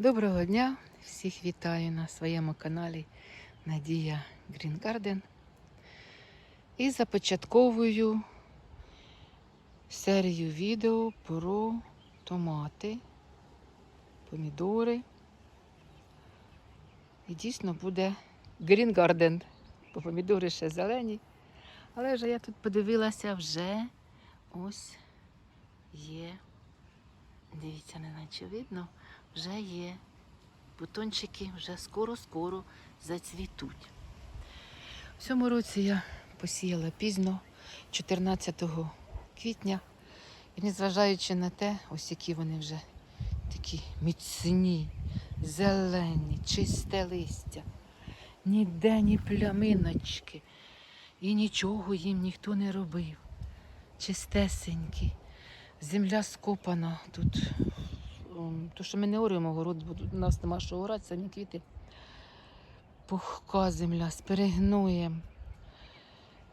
Доброго дня! Всіх вітаю на своєму каналі Надія Green Garden. І започатковую серію відео про томати, помідори. І дійсно буде Green Garden, бо помідори ще зелені. Але вже я тут подивилася, вже ось є. Дивіться, не наче видно вже є. Бутончики вже скоро-скоро зацвітуть. В цьому році я посіяла пізно, 14 квітня. І незважаючи на те, ось які вони вже такі міцні, зелені, чисте листя, ніде ні пляминочки. І нічого їм ніхто не робив. Чистесенькі, земля скопана тут Ем, То, що ми не орюємо город, бо тут у нас нема що орати, самі квіти. Пухка земля з перегноєм.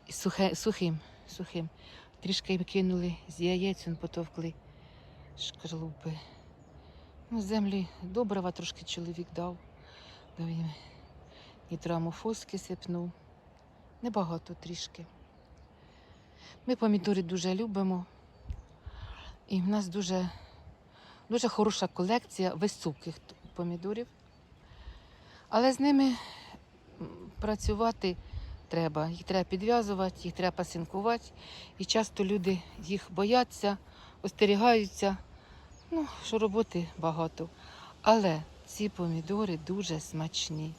І сухе, сухим, сухим. Трішки кинули з яєць, потовкли шкарлупи. Ну, землі добрива трошки чоловік дав. Дав їм нітрамофоски сипнув. Небагато трішки. Ми помідори дуже любимо. І в нас дуже Дуже хороша колекція високих помідорів. Але з ними працювати треба. Їх треба підв'язувати, їх треба пасинкувати. І часто люди їх бояться, остерігаються. Ну, що роботи багато. Але ці помідори дуже смачні.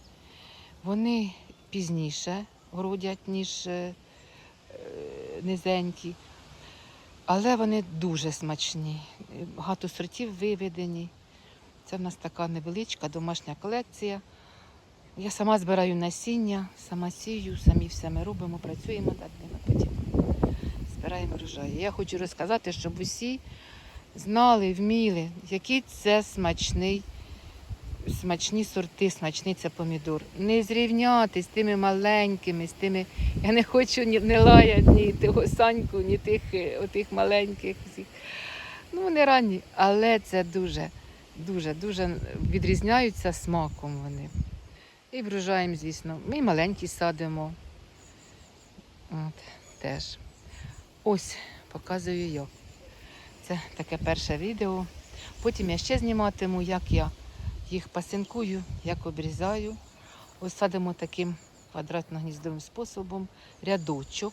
Вони пізніше городять, ніж е, е, низенькі. Але вони дуже смачні. Багато сортів виведені. Це в нас така невеличка домашня колекція. Я сама збираю насіння, сама сію, самі все ми робимо, працюємо над ними, потім збираємо врожаї. Я хочу розказати, щоб усі знали, вміли, який це смачний, смачні сорти, смачний це помідор. Не зрівняти з тими маленькими, з тими. Я не хочу ні не лаяти ні того саньку, ні тих е, отих маленьких. Всіх. Ну, вони ранні, але це дуже, дуже, дуже відрізняються смаком вони. І врожаєм, звісно. Ми маленькі садимо. От, теж. Ось, показую я. Це таке перше відео. Потім я ще зніматиму, як я їх пасинкую, як обрізаю. Ось садимо таким квадратно-гніздовим способом рядочок.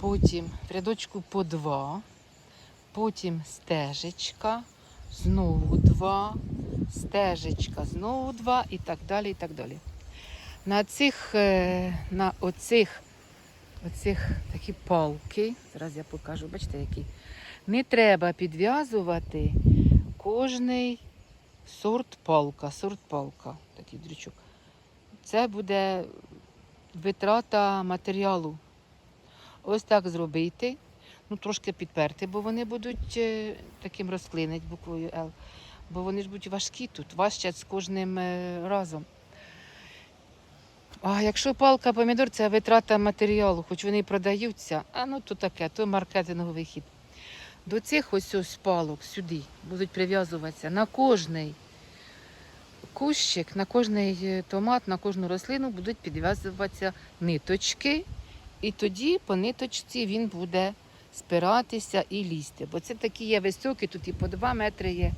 Потім в рядочку по два, потім стежечка, знову два, стежечка, знову два і так далі. і так далі. На цих, е, на оцих, оцих такі палки, зараз я покажу, бачите, які. Не треба підв'язувати кожний сорт палка, сорт палка, такий дрючок. Це буде витрата матеріалу. Ось так зробити. Ну, трошки підперти, бо вони будуть е, таким розклинить буквою Л. Бо вони ж будуть важкі тут, важчать з кожним е, разом. А якщо палка помідор, це витрата матеріалу, хоч вони і продаються, а ну то таке, то маркетинговий хід. До цих ось ось палок сюди будуть прив'язуватися на кожний кущик, на кожний е, томат, на кожну рослину будуть підв'язуватися ниточки, і тоді по ниточці він буде спиратися і лізти. Бо це такі є високі, тут і по 2 метри є,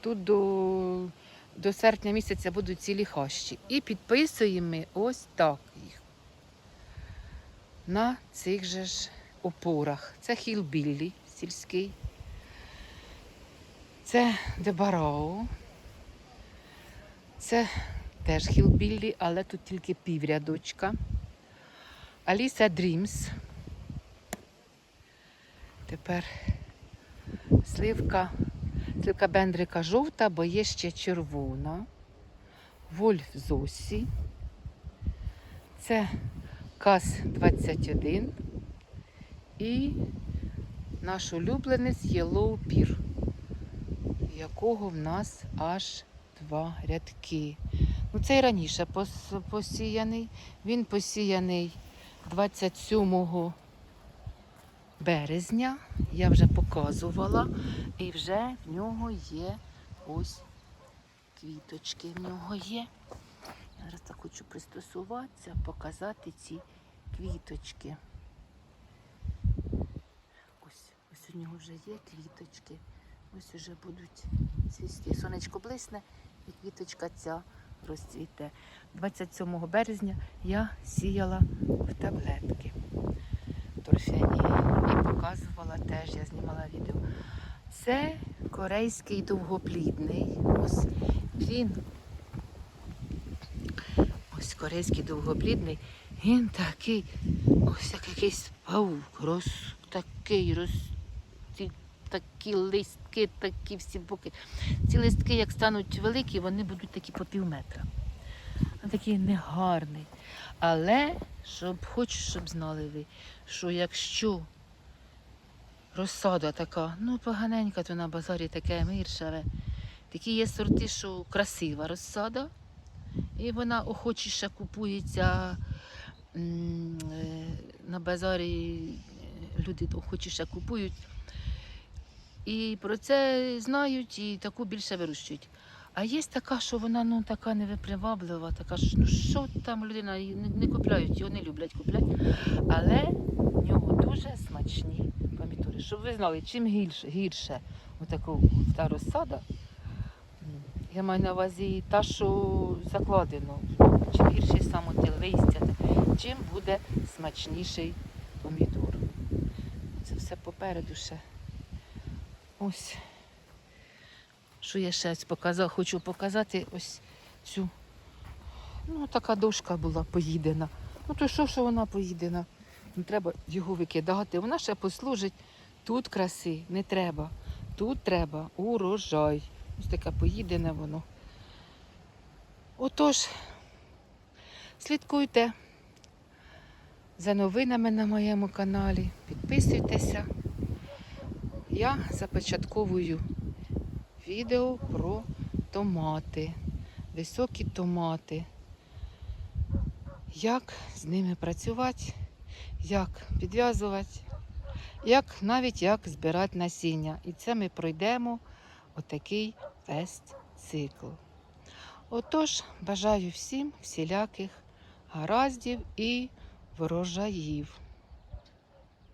тут до, до серпня місяця будуть цілі хащі. І підписуємо ми ось так їх. На цих же ж опорах. Це хілбіллі сільський. Це дебарао. Це теж хілбіллі, але тут тільки піврядочка. Аліса Дрімс. Тепер сливка, сливка бендрика жовта, бо є ще червона. Вольф Зосі. Це КАС-21 і наш улюбленець Yellow Pear, якого в нас аж два рядки. Ну, цей раніше пос- посіяний. Він посіяний 27 березня. Я вже показувала, і вже в нього є ось квіточки в нього є. Я зараз так хочу пристосуватися, показати ці квіточки. У нього вже є квіточки. Ось уже будуть цвісти. Сонечко блисне і квіточка ця розцвіте. 27 березня я сіяла в таблетки торфяні і показувала теж, я знімала відео. Це корейський довгоплідний. Ось він. Ось корейський довгоплідний. Він такий, ось як якийсь паук, роз, такий, роз, такі листки, такі всі боки. Ці листки, як стануть великі, вони будуть такі по пів метра. Такий негарний. Але щоб хочу, щоб знали ви, що якщо розсада така, ну поганенька, то на базарі таке миршаве. Такі є сорти, що красива розсада, і вона охочіше купується е, на базарі. е, Люди охочіше купують. І про це знають і таку більше вирощують. А є така, що вона ну, така невиприваблива, така що ну що там людина не, купляють, його не люблять купляти. Але в нього дуже смачні помідори. Щоб ви знали, чим гірше, гірше отаку та розсада, я маю на увазі та, що закладено, чим гірший саме те листя, чим буде смачніший помідор. Це все попереду ще. Ось. Що я ще ось показав, хочу показати ось цю. Ну, така дошка була поїдена. Ну, то що, що вона поїдена? Не треба його викидати. Вона ще послужить. Тут краси не треба. Тут треба урожай. Ось таке поїдене воно. Отож, слідкуйте за новинами на моєму каналі. Підписуйтеся. Я започатковую відео про томати, високі томати. Як з ними працювати, як підв'язувати, як навіть як збирати насіння. І це ми пройдемо отакий весь цикл. Отож, бажаю всім всіляких гараздів і врожаїв.